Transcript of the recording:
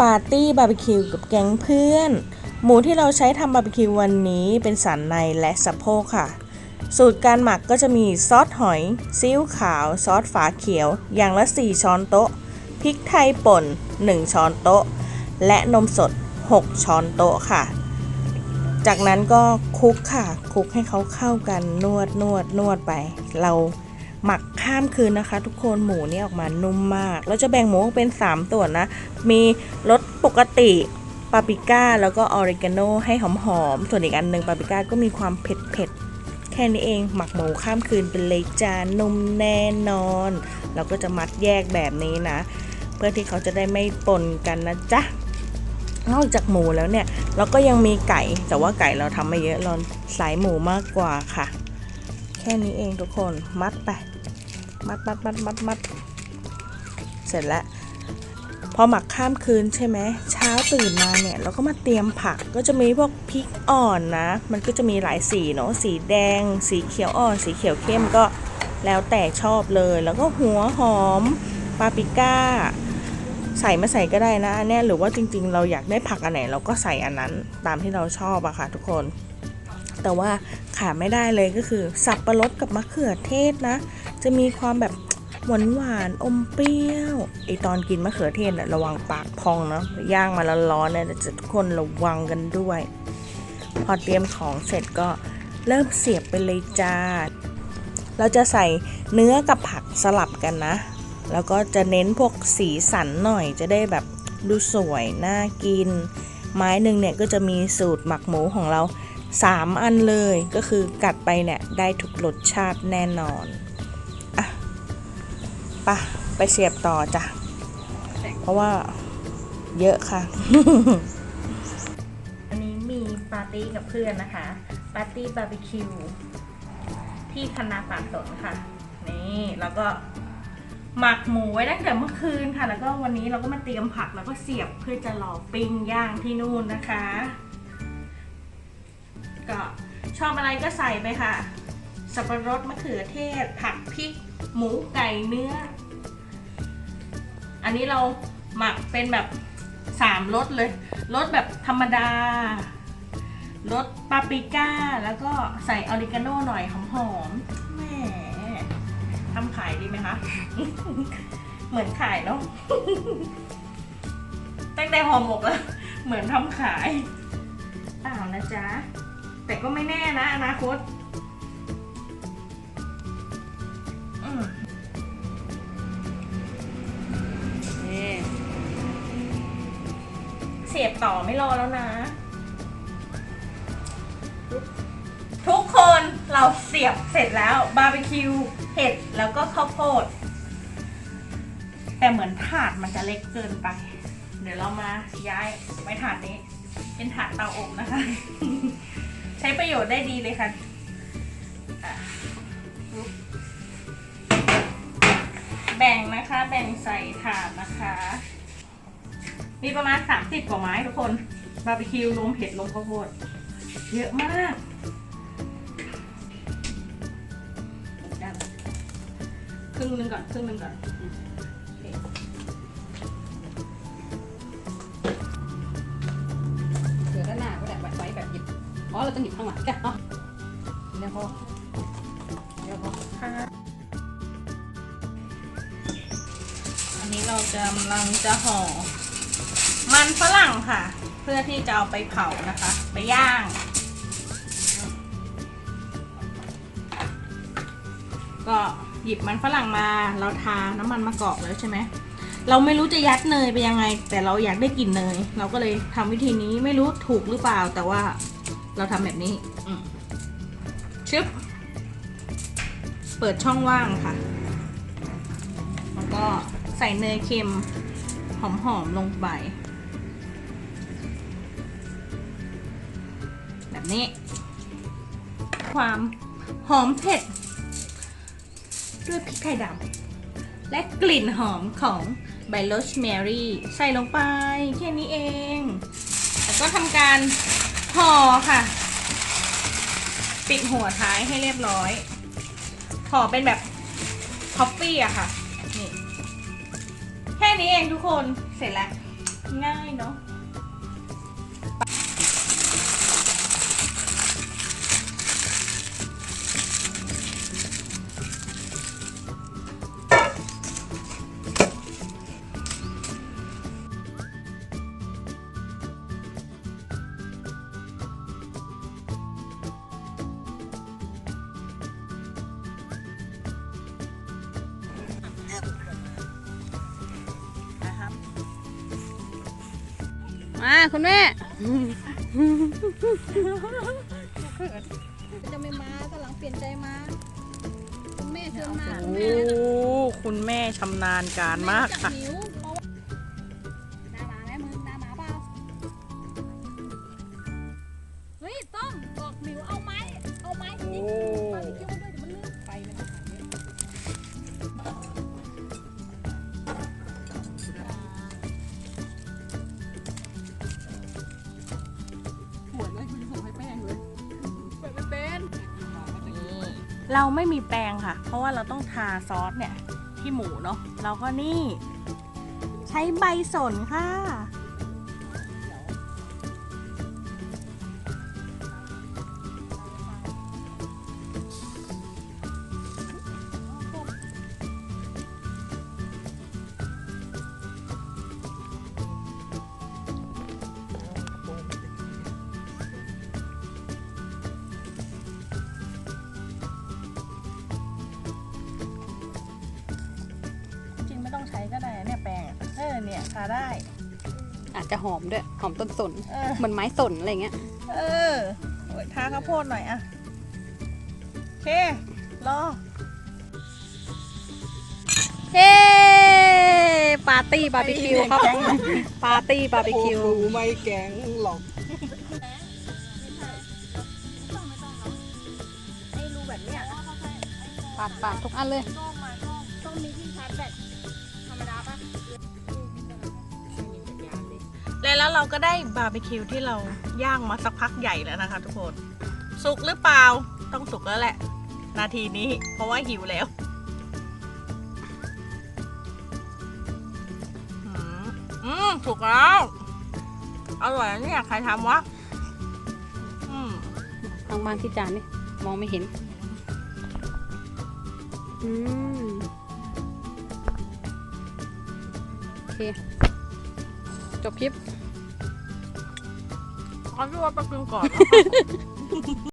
ปาร์ตี้บาร์บีคิวกับแก๊งเพื่อน หมูที่เราใช้ทำบาร์บีคิววันนี้เป็นสันในและสะโพกค่ะ สูตรการหมักก็จะมีซอสหอยซีอิ๊วขาว ซอสฝาเขียว อย่างละ 4 ช้อนโต๊ะ พริกไทยป่น 1 ช้อนโต๊ะ และนมสด 6 ช้อนโต๊ะค่ะ จากนั้นก็คลุกค่ะคลุกให้เขาเข้ากันนวดนวดนวดไป เรา หมักข้ามคืนนะคะ ทุกคนหมูนี่ออกมานุ่มมาก เราจะแบ่งหมูออกเป็น 3 ส่วนนะ มีรสปกติปาปริก้าแล้วก็ออริกาโนให้หอมๆ ส่วนอีกอันหนึ่งปาปริก้าก็มีความเผ็ดๆ แค่นี้เองหมักหมูข้ามคืนเป็นเลยจานนุ่มแน่นอน เราก็จะมัดแยกแบบนี้นะ เพื่อที่เขาจะได้ไม่ปนกันนะจ๊ะนอกจากหมูแล้วเนี่ย เราก็ยังมีไก่ แต่ว่าไก่เราทำไม่เยอะเราสายหมูมากกว่าค่ะ แค่นี้เองทุกคนมัดไป มัดมัดมัดมัดมัดเสร็จแล้วพอหมักข้ามคืนใช่ไหมเช้าตื่นมาเนี่ย เราก็มาเตรียมผักก็จะมีพวกพริกอ่อนนะ มันก็จะมีหลายสีเนาะสีแดง สีเขียวอ่อน สีเขียวเข้มก็แล้วแต่ชอบเลย แล้วก็หัวหอมปาปริก้า ใส่มาใส่ก็ได้นะอันเนี้ยหรือว่าจริงๆ เราอยากได้ผักอันไหน เราก็ใส่อันนั้นตามที่เราชอบอะค่ะทุกคน แต่ว่าขาดไม่ได้เลยก็คือ สับปะรดกับมะเขือเทศนะ จะมีความแบบหวานหวานอมเปรี้ยวไอตอนกินมะเขือเทศน่ะระวังปากพองเนาะย่างมาแล้วร้อนเนี่ยจะทุกคนระวังกันด้วย พอเตรียมของเสร็จก็เริ่มเสียบไปเลยจ้าเราจะใส่เนื้อกับผักสลับกันนะ แล้วก็จะเน้นพวกสีสันหน่อยจะได้แบบดูสวยน่ากิน ไม้หนึ่งเนี่ยก็จะมีสูตรหมักหมูของเรา 3 อันเลยก็คือกัดไปเนี่ยได้ทุกรสชาติแน่นอน ปะไปเสียบต่อจ้ะ เพราะว่าเยอะค่ะ อันนี้มีปาร์ตี้กับเพื่อนนะคะ ปาร์ตี้บาร์บีคิวที่คณะปากสนค่ะ นี่แล้วก็หมักหมูไว้ตั้งแต่เมื่อคืนค่ะ แล้วก็วันนี้เราก็มาเตรียมผักแล้วก็เสียบเพื่อจะรอปิ้งย่างที่นู่นนะคะ ก็ชอบอะไรก็ใส่ไปค่ะ สับปะรดมะเขือเทศผักพริก หมูไก่เนื้อ อันนี้เราหมักเป็นแบบสามรสเลยรสแบบธรรมดารสปาปริก้า แล้วก็ใส่ออริกาโน่หน่อยหอมๆแหมทำขายดีไหมคะ เหมือนขายเนาะตั้งแต่ห่อหมกแล้วเหมือนทำขายเปล่านะจ๊ะ แต่ก็ไม่แน่นะอนาคต นี่เสียบต่อไม่รอแล้วนะ ทุกคนเราเสียบเสร็จแล้วบาร์บีคิวเห็ดแล้วก็ข้าวโพด แต่เหมือนถาดมันจะเล็กเกินไป เดี๋ยวเรามาย้ายไว้ถาดนี้ เป็นถาดเตาอบนะคะ ใช้ประโยชน์ได้ดีเลยค่ะ อะ แบ่งใส่ถาดนะคะ มีประมาณ 30 กว่าไม้ทุกคนบาร์บีคิวรวมเห็ดรวมข้าวโพดเยอะมากครึ่งหนึงก่อนครึ่งหนึงก่อนอืมโอเคเดี๋ยวด้านหน้าก็ได้ไว้ไว้แบบหยิบอ๋อเราต้องหยิบข้างหลังจ้ะเนาะเดี๋ยวพอเดี๋ยวพอ กำลังจะห่อ มันฝรั่งค่ะ เพื่อที่จะเอาไปเผานะคะ ไปย่าง ก็หยิบมันฝรั่งมาเราทาน้ำมันมะกอกแล้วใช่ไหมเราไม่รู้จะยัดเนยไปยังไง แต่เราอยากได้กลิ่นเนย เราก็เลยทำวิธีนี้ไม่รู้ถูกหรือเปล่า แต่ว่าเราทำแบบนี้ชึบเปิดช่องว่างค่ะ แล้วก็ ใส่เนยเค็มหอมๆลงไป แบบนี้ ความหอมเผ็ด ด้วยพริกไทยดำและกลิ่นหอมของใบโรสแมรี่ใส่ลงไป แค่นี้เอง แล้วก็ทำการห่อค่ะ ปิดหัวท้ายให้เรียบร้อยห่อเป็นแบบท็อฟฟี่อะค่ะ นี่ นี้เองทุกคน เสร็จแล้ว ง่ายเนาะ มาคุณแม่ จะไม่มาถ้าหลังเปลี่ยนใจมา คุณแม่ชวนมา คุณโอ้แม่นะคุณแม่ชำนาญการมากค่ะ จับนิ้วเพราะว่ เราไม่มีแปรงค่ะ เพราะว่าเราต้องทาซอสเนี่ยที่หมูเนาะเราก็นี่ ใช้ใบสนค่ะ เออเนี่ยทาได้ อาจจะหอมด้วย หอมต้นสนเออ เหมือนไม้สนอะไรเงี้ย เออโอ้ยทาข้าวโพดหน่อยอะโอเค รอเฮ้ปาร์ตี้บาร์บีคิวครับ ปาร์ตี้บาร์บีคิวไม่แกงหรอกไอ้รูแบบเนี้ยปาดปาดทุกอันเลย ต้องมีที่ชาร์จแบต แล้วเราก็ได้บาร์บีคิวที่เราย่างมาสักพักใหญ่แล้วนะคะ ทุกคน สุกหรือเปล่า ต้องสุกแล้วแหละ นาทีนี้ เพราะว่าหิวแล้วอืมอืมสุกแล้ว อร่อยนะเนี่ย ใครทำวะอืมบางบางที่จานนี่มองไม่เห็น อืม โอเค จบคลิป ขอที่ว่าไปกินก่อน